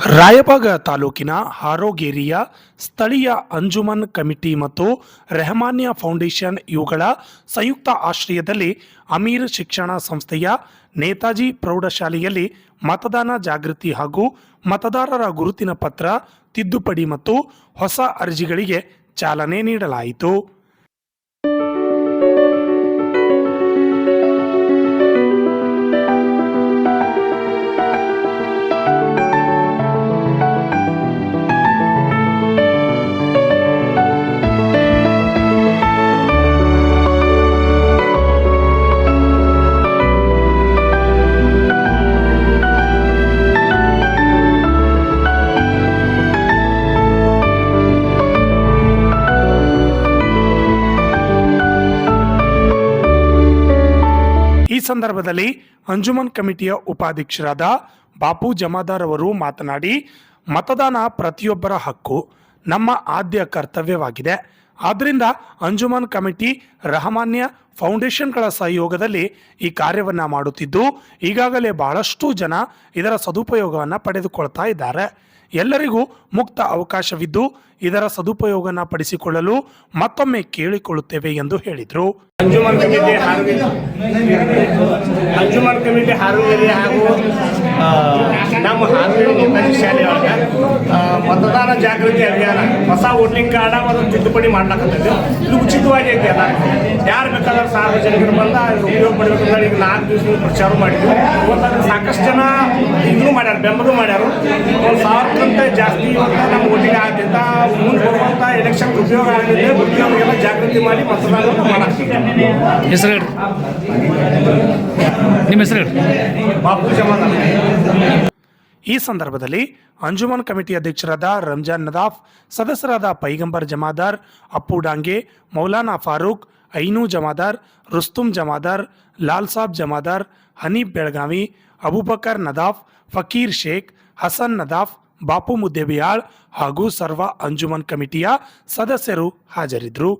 ರಾಯಬಾಗ ತಾಲೂಕಿನ ಹಾರೋಗೇರಿಯ ಸ್ಥಳೀಯ ಅಂಜುಮನ್ ಕಮಿಟಿ ಮತ್ತು ರೆಹಮಾನ್ಯ ಫೌಂಡೇಶನ್ ಇವುಗಳ ಸಂಯುಕ್ತ ಆಶ್ರಯದಲ್ಲಿ ಅಮೀರ್ ಶಿಕ್ಷಣ ಸಂಸ್ಥೆಯ ನೇತಾಜಿ ಪ್ರೌಢಶಾಲೆಯಲ್ಲಿ ಮತದಾನ ಜಾಗೃತಿ ಹಾಗೂ ಮತದಾರರ ಗುರುತಿನ ಪತ್ರ, ತಿದ್ದುಪಡಿ ಮತ್ತು ಹೊಸ ಅರ್ಜಿಗಳಿಗೆ ಚಾಲನೆ ನೀಡಲಾಯಿತು. ಸಂದರ್ಭದಲ್ಲಿ ಅಂಜುಮನ್ ಕಮಿಟಿಯ ಉಪಾಧ್ಯಕ್ಷರಾದ ಬಾಪು ಜಮಾದಾರ್ ಅವರು ಮಾತನಾಡಿ ಮತದಾನ ಪ್ರತಿಯೊಬ್ಬರ ಹಕ್ಕು ನಮ್ಮ ಆದ್ಯ ಕರ್ತವ್ಯವಾಗಿದೆ. ಆದ್ದರಿಂದ ಅಂಜುಮನ್ ಕಮಿಟಿ ರಹಮಾನ್ಯ ಫೌಂಡೇಶನ್ಗಳ ಸಹಯೋಗದಲ್ಲಿ ಈ ಕಾರ್ಯವನ್ನು ಮಾಡುತ್ತಿದ್ದು, ಈಗಾಗಲೇ ಬಹಳಷ್ಟು ಜನ ಇದರ ಸದುಪಯೋಗವನ್ನು ಪಡೆದುಕೊಳ್ತಾ ಇದ್ದಾರೆ. ಎಲ್ಲರಿಗೂ ಮುಕ್ತ ಅವಕಾಶವಿದ್ದು, ಇದರ ಸದುಪಯೋಗನ ಪಡಿಸಿಕೊಳ್ಳಲು ಮತ್ತೊಮ್ಮೆ ಕೇಳಿಕೊಳ್ಳುತ್ತೇವೆ ಎಂದು ಹೇಳಿದರು. ಅಂಜುಮನ್ ಕಮಿಟಿ ಹಾಗೂ ನಮ್ಮ ಹಾರುಗಿರಿ ನೇತಾಜಿ ಶಾಲೆ ಒಳಗೆ ಮತದಾನ ಜಾಗೃತಿ ಅಭಿಯಾನ ಹೊಸ ವೋಟಿಂಗ್ ಕಾರ್ಡ ಮತ್ತು ತಿದ್ದುಪಡಿ ಮಾಡ್ಲಾಕತ್ತೈತಿ ಇದು ಉಚಿತವಾಗಿ ಐತಿ ಅಲ್ಲ ಯಾರು ಬೇಕಾದ್ರೆ ಸಾರ್ವಜನಿಕರು ಬಂದ ಉಪಯೋಗ ಪಡಿಬೇಕಂತ ಈಗ ನಾಲ್ಕು ದಿವಸ ಪ್ರಚಾರ ಮಾಡಿದ್ವಿ. ಇವತ್ತು ಸಾಕಷ್ಟು ಜನ ಇದನ್ನು ಮಾಡ್ಯಾರ ಬೆಂಬಲ ಮಾಡ್ಯಾರ. ಒಂದು ಸಾವಿರಕ್ಕಿಂತ ಜಾಸ್ತಿ ಇವತ್ತು ನಮ್ಮ ವೋಟಿಂಗ್ ಆಗ್ತಿದ್ದ ಮುಂದೆ ಬರುವಂಥ ಎಲೆಕ್ಷನ್ ಉಪಯೋಗ ಆಗಿದೆ ಉದ್ಯೋಗಿಗೆಲ್ಲ ಜಾಗೃತಿ ಮಾಡಿ ಮತದಾನ ಮಾಡಾಕ್ತಿದ್ದೆ ಹೆಸರು ಹೇಳ್ರಿ. ನಿಮ್ಮ ಹೆಸರು ಬಾಪು ಜಮಾದಾರ್ ಈ ಸಂದರ್ಭದಲ್ಲಿ ಅಂಜುಮನ್ ಕಮಿಟಿ ಅಧ್ಯಕ್ಷರಾದ ರಂಜಾನ್ ನದಾಫ್, ಸದಸ್ಯರಾದ ಪೈಗಂಬರ್ ಜಮಾದಾರ್, ಅಪ್ಪು ಡಾಂಗೆ, ಮೌಲಾನಾ ಫಾರೂಕ್, ಐನು ಜಮಾದಾರ್, ರುಸ್ತುಂ ಜಮಾದಾರ್, ಲಾಲ್ ಸಾಬ್ ಜಮಾದಾರ್, ಹನೀಫ್ ಬೆಳಗಾವಿ, ಅಬುಬಕರ್ ನದಾಫ್, ಫಕೀರ್ ಶೇಖ್, ಹಸನ್ ನದಾಫ್, ಬಾಪು ಮುದ್ದೆಬಿಯಾಳ್ ಹಾಗೂ ಸರ್ವ ಅಂಜುಮನ್ ಕಮಿಟಿಯ ಸದಸ್ಯರು ಹಾಜರಿದ್ದರು.